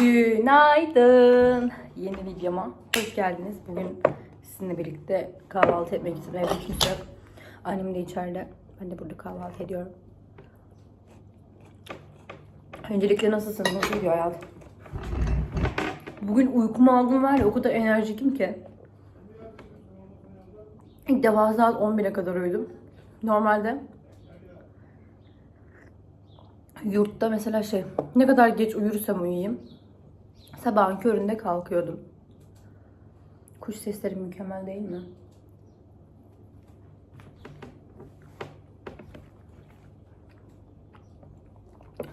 Günaydın. Yeni videoma hoş geldiniz. Bugün sizinle birlikte kahvaltı etmek istedim. Evde kimse. Annem de içeride. Ben de burada kahvaltı ediyorum. Öncelikle nasılsınız? Nasıl gidiyor hayat? Bugün uykumu aldım var ya o kadar enerjikim ki. İlk defa saat 11'e kadar uyudum. Normalde yurtta mesela şey ne kadar geç uyursam uyuyayım sabahın köründe kalkıyordum. Kuş sesleri mükemmel değil mi?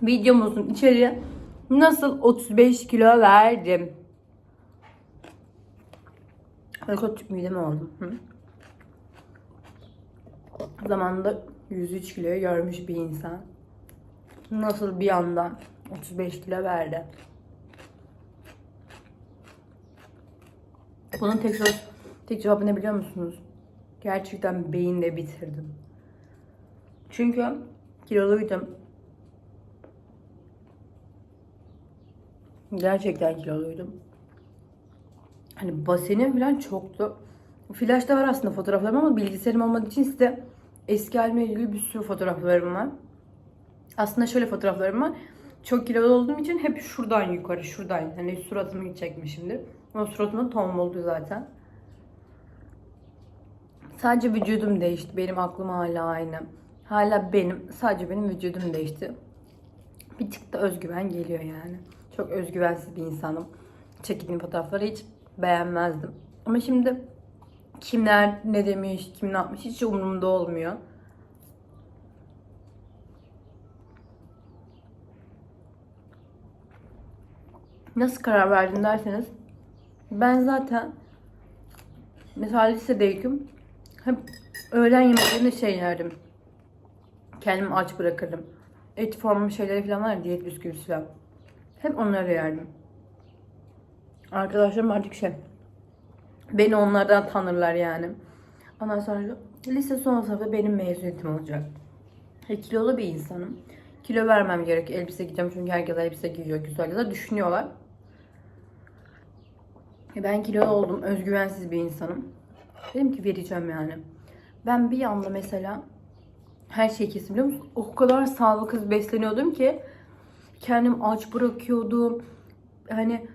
Videomuzun içeriği nasıl 35 kilo verdim. Öyle küçük midem oldum. Hı? Zamanında 103 kiloyu görmüş bir insan nasıl bir anda 35 kilo verdi. Bunun tek, tek cevabı ne biliyor musunuz? Gerçekten beyinde bitirdim. Çünkü kiloluydum. Gerçekten kiloluydum. Hani basenim falan çoktu. Flash'ta var aslında fotoğraflarım ama bilgisayarım olmadığı için size eski halimle ilgili bir sürü fotoğraflarım var. Aslında şöyle fotoğraflarım var. Çok kilolu olduğum için hep şuradan yukarı, şuradan. Hani suratımı çekmişimdir. Ama suratımda ton oldu zaten. Sadece vücudum değişti. Benim aklım hala aynı. Hala benim. Sadece benim vücudum değişti. Bir tık da özgüven geliyor yani. Çok özgüvensiz bir insanım. Çektiğim fotoğrafları hiç beğenmezdim. Ama şimdi kimler ne demiş, kim ne yapmış hiç umurumda olmuyor. Nasıl karar verdin derseniz ben zaten mesela lisedeydim hep öğlen yemeklerinde şey yerdim. Kendimi aç bırakırdım. Et formu şeyleri falan var ya diyet bisküvisi falan. Hep onları yerdim. Arkadaşlarım artık şey beni onlardan tanırlar yani. Ondan sonra lise son sınıfta benim mezuniyetim olacak. E, kilolu bir insanım. Kilo vermem gerek. Elbise giyeceğim çünkü herkes elbise giyiyor. Güzel güzel düşünüyorlar. E, Ben kilolu oldum. Özgüvensiz bir insanım. Dedim ki vereceğim yani. Ben bir anda mesela her şeyi kesin biliyor musun? O kadar sağlıksız besleniyordum ki kendim aç bırakıyordum. Hani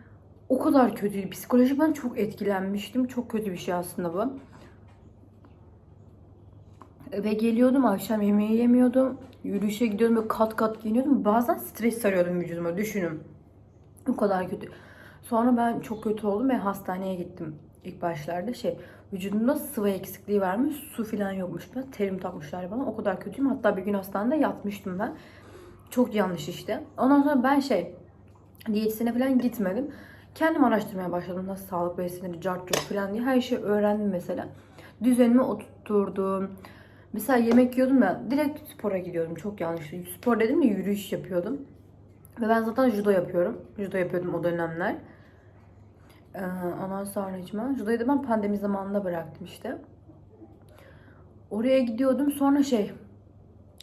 o kadar kötüydü. Psikolojik ben çok etkilenmiştim. Çok kötü bir şey aslında bu. Ve geliyordum akşam yemeği yemiyordum. Yürüyüşe gidiyordum ve kat kat giyiniyordum. Bazen stres sarıyordum vücuduma düşünün. O kadar kötü. Sonra ben çok kötü oldum ve hastaneye gittim ilk başlarda. Şey vücudumda sıvı eksikliği varmış. Su falan yokmuş. Ben terim takmışlar bana. O kadar kötüyüm. Hatta bir gün hastanede yatmıştım ben. Çok yanlış işte. Ondan sonra ben şey diyetisyene falan gitmedim. Kendim araştırmaya başladım. Nasıl sağlık beslenir, cart falan diye. Her şeyi öğrendim mesela. Düzenimi oturtturdum. Mesela yemek yiyordum ya direkt spora gidiyordum. Çok yanlıştı. Spor dedim de yürüyüş yapıyordum. Ve ben zaten judo yapıyorum. Judo yapıyordum o dönemler. Ee, ondan sonra içime. Judoyu da ben pandemi zamanında bıraktım işte. Oraya gidiyordum. Sonra şey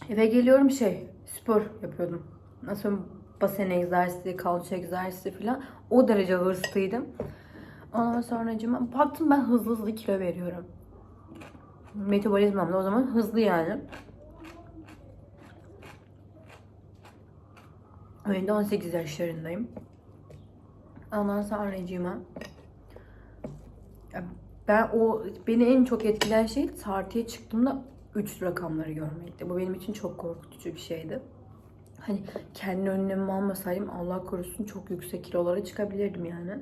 eve geliyorum şey spor yapıyordum. Nasıl basen egzersizi, kalça egzersizi falan. O derece hırslıydım. Ondan sonra baktım ben hızlı hızlı kilo veriyorum. Metabolizmam da o zaman hızlı yani. De 18 yaşlarındayım. Ondan sonracığıma ben o beni en çok etkileyen şey tartıya çıktığımda 3 rakamları görmekti. Bu benim için çok korkutucu bir şeydi. Hani kendi önlemimi almasaydım Allah korusun çok yüksek kilolara çıkabilirdim yani.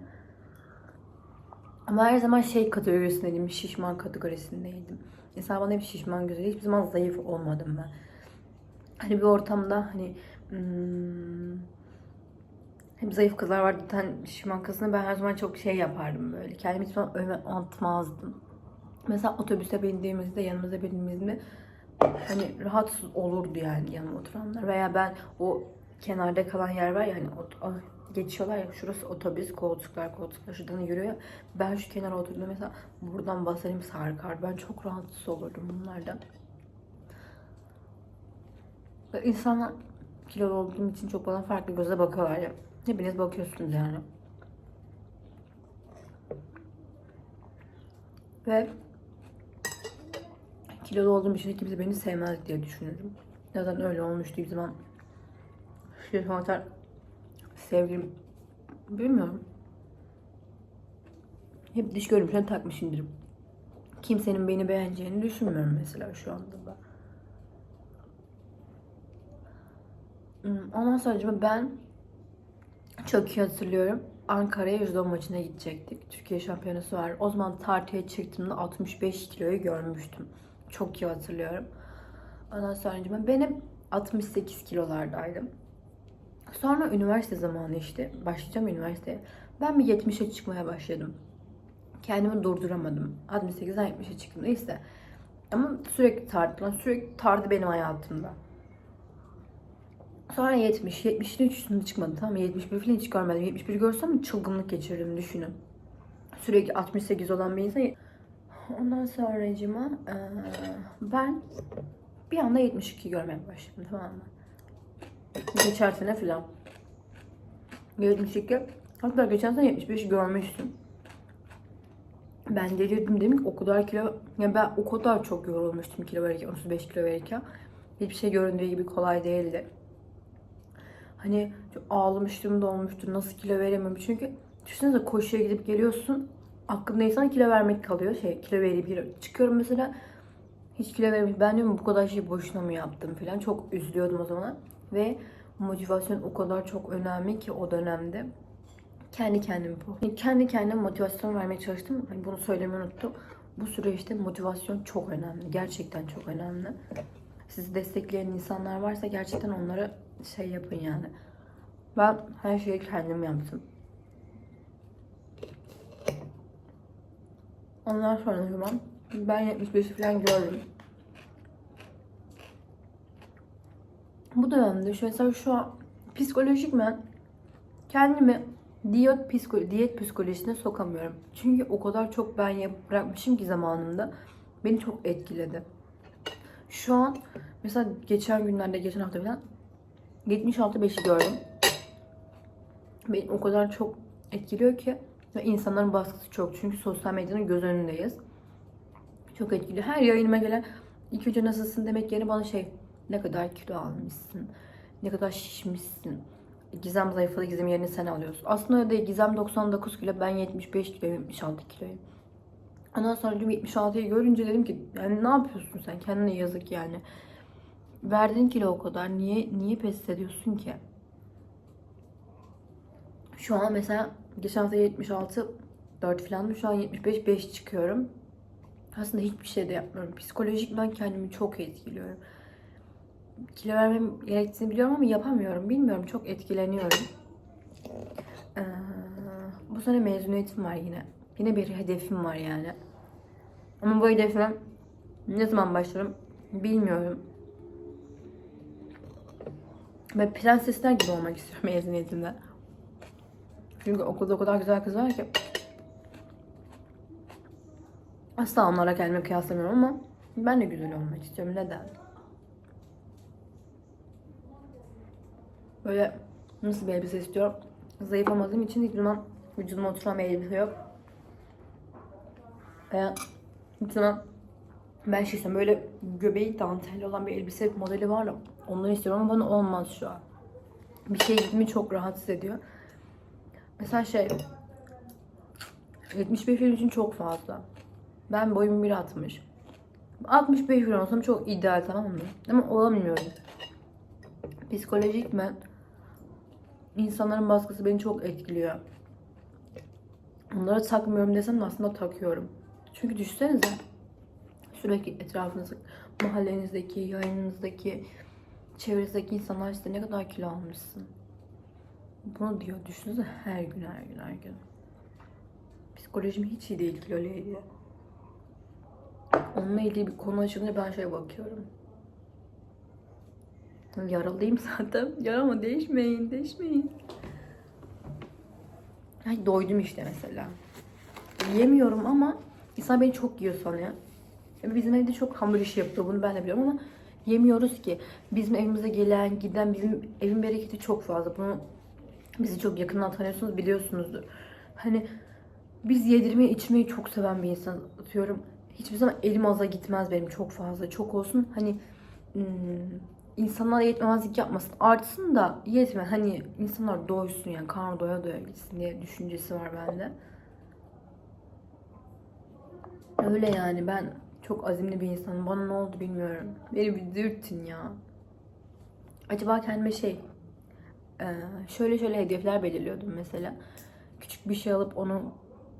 Ama her zaman şey kategorisindeydim, şişman kategorisindeydim. İnsan bana hep şişman gözüyle hiçbir zaman zayıf olmadım ben. Hani bir ortamda hani hmm, hep zayıf kızlar vardı. Bir şişman kızına ben her zaman çok şey yapardım böyle. Kendimi hiç zaman öne atmazdım. Mesela otobüse bindiğimizde, yanımıza bindiğimizde hani rahatsız olurdu yani yanıma oturanlar. Veya ben o kenarda kalan yer var ya hani ah, geçiyorlar ya şurası otobüs koltuklar koltuklar şuradan yürüyor. Ben şu kenara oturduğumda mesela buradan basenim sarkar. Ben çok rahatsız olurdum bunlardan. İnsanlar kilolu olduğum için çok bana farklı göze bakıyorlar ya. Hepiniz bakıyorsunuz yani. Ve kilolu olduğum için kimse beni sevmez diye düşünüyorum. Zaten öyle olmuştu bir zaman. Şu kadar sevgilim bilmiyorum. Hep dış görünüşüne takmışımdır. Kimsenin beni beğeneceğini düşünmüyorum mesela şu anda da. Hmm, Ondan sonra ben çok iyi hatırlıyorum. Ankara'ya judo maçına gidecektik. Türkiye şampiyonası var. O zaman tartıya çıktığımda 65 kiloyu görmüştüm. Çok iyi hatırlıyorum. Ondan sonra benim 68 kilolardaydım. Sonra üniversite zamanı işte. Başlayacağım üniversiteye. Ben bir 70'e çıkmaya başladım. Kendimi durduramadım. 68'den 70'e çıktım. Neyse. Ama sürekli tartılan, sürekli tardı benim hayatımda. Sonra 70, 70'in üstünde çıkmadı tamam mı? 71 falan hiç görmedim. 71 görsem çılgınlık geçirirdim düşünün. Sürekli 68 olan bir insan. Ondan sonracıma eee, ben bir anda 72 görmeye başladım tamam mı? Geçen sene falan. 72. Hatta geçen sene 75 görmüştüm. Ben delirdim dedim ki o kadar kilo, ya ben o kadar çok yorulmuştum kilo verirken, 35 kilo verirken. Hiçbir şey göründüğü gibi kolay değildi. Hani ağlamıştım da olmuştu. Nasıl kilo veremem? Çünkü düşünsenize koşuya gidip geliyorsun. Aklında insan kilo vermek kalıyor. Şey kilo verip geliyor. Çıkıyorum mesela hiç kilo vermiş. Ben diyorum bu kadar şey boşuna mı yaptım falan. Çok üzülüyordum o zaman. Ve motivasyon o kadar çok önemli ki o dönemde. Kendi kendime bu. Kendi kendime motivasyon vermeye çalıştım. Hani bunu söylemeyi unuttum. Bu süreçte motivasyon çok önemli. Gerçekten çok önemli. Sizi destekleyen insanlar varsa gerçekten onlara şey yapın yani. Ben her şeyi kendim yaptım. Ondan sonra zaman ben 75 falan gördüm. Bu dönemde şu mesela şu an psikolojik ben kendimi diyet, psiko, diyet psikolojisine sokamıyorum. Çünkü o kadar çok ben bırakmışım ki zamanında beni çok etkiledi. Şu an mesela geçen günlerde, geçen hafta falan 76 5'i gördüm. Beni o kadar çok etkiliyor ki ve insanların baskısı çok. Çünkü sosyal medyanın göz önündeyiz. Çok etkiliyor. Her yayınıma gelen ilk önce nasılsın demek yerine bana şey ne kadar kilo almışsın, ne kadar şişmişsin. Gizem zayıfladı, Gizem yerini sen alıyorsun. Aslında öyle değil. Gizem 99 kilo, ben 75 kilo, 76 kiloyum. Ondan sonra 76'yı görünce dedim ki yani ne yapıyorsun sen? Kendine yazık yani. Verdiğin kilo o kadar. Niye niye pes ediyorsun ki? Şu an mesela geçen hafta 76 4 falandım. Şu an 75 5 çıkıyorum. Aslında hiçbir şey de yapmıyorum. Psikolojik ben kendimi çok etkiliyorum. Kilo vermem gerektiğini biliyorum ama yapamıyorum. Bilmiyorum. Çok etkileniyorum. Ee, bu sene mezuniyetim var yine. Yine bir hedefim var yani. Ama bu hedefime ne zaman başlarım bilmiyorum. Ben prensesler gibi olmak istiyorum mezuniyetimde. Çünkü okulda o kadar güzel kız var ki. Asla onlara kendimi kıyaslamıyorum ama ben de güzel olmak istiyorum. Neden? Böyle nasıl bir elbise istiyorum? Zayıflamadığım için hiçbir zaman vücuduma oturan bir elbise yok. Veya zaman ben şey istiyorum böyle göbeği dantelli olan bir elbise modeli var da onları istiyorum ama bana olmaz şu an. Bir şey gitimi çok rahatsız ediyor. Mesela şey 75 film için çok fazla. Ben boyum 1.60. 65 film olsam çok ideal tamam mı? Ama olamıyorum. Psikolojik ben insanların baskısı beni çok etkiliyor. Onlara takmıyorum desem de aslında takıyorum. Çünkü düşünsenize sürekli etrafınızda, mahallenizdeki, yayınınızdaki, çevrenizdeki insanlar size ne kadar kilo almışsın. Bunu diyor. Düşünsenize her gün, her gün, her gün. Psikolojim hiç iyi değil kilo ile. Onunla ilgili bir konu açılınca ben şeye bakıyorum. Yaralıyım zaten. Yarama değişmeyin, değişmeyin. Ay doydum işte mesela. Yemiyorum ama insan beni çok yiyor sanıyor. Bizim evde çok hamur işi yapıyor bunu ben de biliyorum ama yemiyoruz ki. Bizim evimize gelen giden bizim evin bereketi çok fazla. Bunu Bizi çok yakından tanıyorsunuz biliyorsunuzdur. Hani biz yedirmeyi içmeyi çok seven bir insan atıyorum. Hiçbir zaman elim aza gitmez benim çok fazla. Çok olsun hani hmm, insanlar yetmemezlik yapmasın. Artsın da yetme. Hani insanlar doysun yani karnı doya doya gitsin diye düşüncesi var bende. Öyle yani ben çok azimli bir insanım. Bana ne oldu bilmiyorum. Beni bir dürtün ya. Acaba kendime şey şöyle şöyle hedefler belirliyordum mesela. Küçük bir şey alıp onu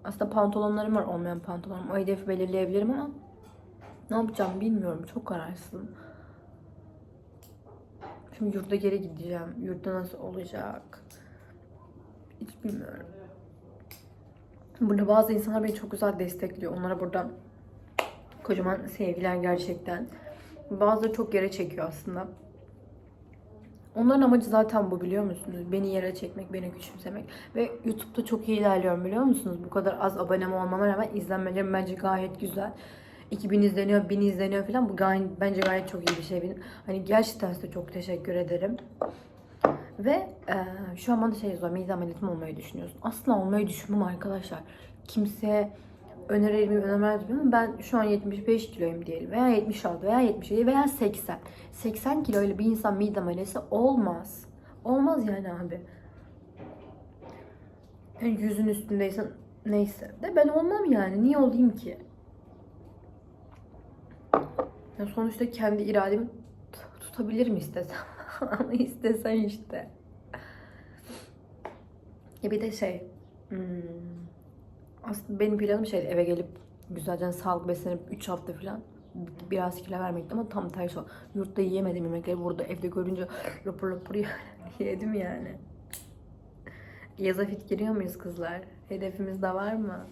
aslında pantolonlarım var olmayan pantolonum. O hedefi belirleyebilirim ama ne yapacağım bilmiyorum. Çok kararsızım. Şimdi yurda geri gideceğim. Yurtta nasıl olacak? Hiç bilmiyorum. Burada bazı insanlar beni çok güzel destekliyor. Onlara buradan kocaman sevgiler gerçekten. Bazıları çok yere çekiyor aslında. Onların amacı zaten bu biliyor musunuz? Beni yere çekmek, beni küçümsemek. Ve YouTube'da çok iyi ilerliyorum biliyor musunuz? Bu kadar az abonem olmama rağmen izlenmelerim bence gayet güzel. 2000 izleniyor, 1000 izleniyor falan. Bu gayet, bence gayet çok iyi bir şey. Hani gerçekten size çok teşekkür ederim. Ve e, şu an bana şey yazıyor, mide ameliyatım olmayı düşünüyorsun. Asla olmayı düşünmem arkadaşlar. Kimseye önerir miyim, önermez miyim ben şu an 75 kiloyum diyelim veya 76 veya 77 veya 80. 80 kilo ile bir insan mide ameliyatı olmaz. Olmaz yani abi. Yani yüzün üstündeysen neyse. De ben olmam yani. Niye olayım ki? Ya sonuçta kendi irademi tutabilirim istesem. Ama istesen işte. Ya bir de şey. hmm, aslında benim planım şey eve gelip güzelce sağlıklı beslenip 3 hafta falan biraz kilo vermekti ama tam tersi o. Yurtta yiyemedim yemekleri burada evde görünce rapor rapor yedim yani. Yaza fit giriyor muyuz kızlar? Hedefimiz de var mı?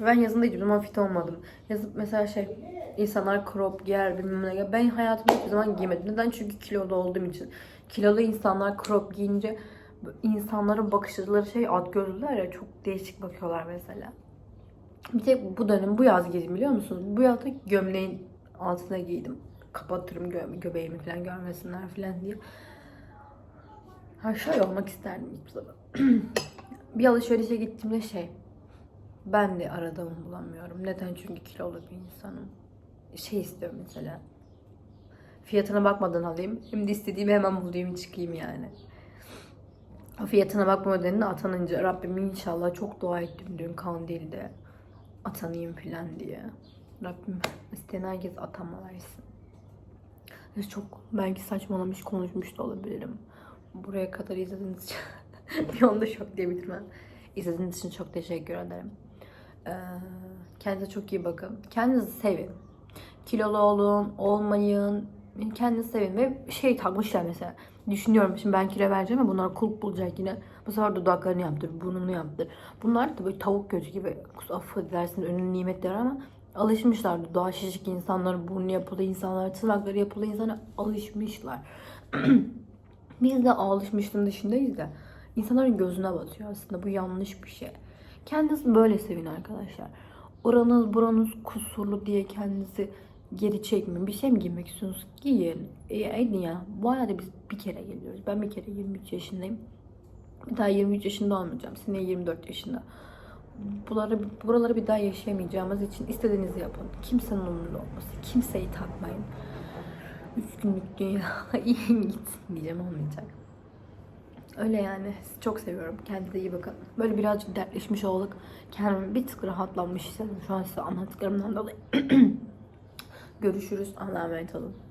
Ben yazında hiçbir zaman fit olmadım. Yazıp mesela şey insanlar crop giyer bilmem ne giyer. Ben hayatımda hiçbir zaman giymedim. Neden? Çünkü kilolu olduğum için. Kilolu insanlar crop giyince insanların bakış açıları şey at gözlüler ya çok değişik bakıyorlar mesela. Bir tek bu dönem bu yaz giydim biliyor musunuz? Bu yazda gömleğin altına giydim. Kapatırım gö- göbeğimi falan görmesinler falan diye. Ha şöyle olmak isterdim ilk zaman. bir alışverişe gittiğimde şey ben de aradığımı bulamıyorum. Neden? Çünkü kilolu bir insanım. Şey istiyorum mesela. Fiyatına bakmadan alayım. De istediğimi hemen bulayım çıkayım yani. O fiyatına bakma ödenini atanınca Rabbim inşallah çok dua ettim dün Kandil'de. Atanayım filan diye. Rabbim isteyen herkes atama versin. Ya Çok belki saçmalamış konuşmuş da olabilirim. Buraya kadar izlediğiniz için bir anda şok diyebilirim. İzlediğiniz için çok teşekkür ederim. Ee, kendinize çok iyi bakın. Kendinizi sevin. Kilolu olun, olmayın. Kendinizi sevin ve şey takmışlar mesela. Düşünüyorum şimdi ben kilo vereceğim ama bunlar kulp bulacak yine. Bu sefer dudaklarını yaptır, burnunu yaptır. Bunlar da böyle tavuk götü gibi. Affedersin önün nimetleri ama alışmışlar. Dudağı şişik insanlar, burnu yapılı insanlar, tırnakları yapılı insanlar alışmışlar. Biz de alışmışlığın dışındayız da insanların gözüne batıyor aslında. Bu yanlış bir şey. Kendinizi böyle sevin arkadaşlar. Oranız buranız kusurlu diye kendinizi geri çekmeyin. Bir şey mi giymek istiyorsunuz? Giyin. E, edin ya. Bu hayata biz bir kere geliyoruz. Ben bir kere 23 yaşındayım. Bir daha 23 yaşında olmayacağım. Seneye 24 yaşında. Buraları, buraları bir daha yaşayamayacağımız için istediğinizi yapın. Kimsenin umurunda olmasın. Kimseyi takmayın. Üç günlük dünya iyi gitsin diyeceğim olmayacak. Öyle yani. Çok seviyorum. Kendinize iyi bakın. Böyle birazcık dertleşmiş olduk. Kendimi bir tık rahatlanmış istedim. Şu an size anlattıklarımdan dolayı. Görüşürüz. Allah'a emanet olun.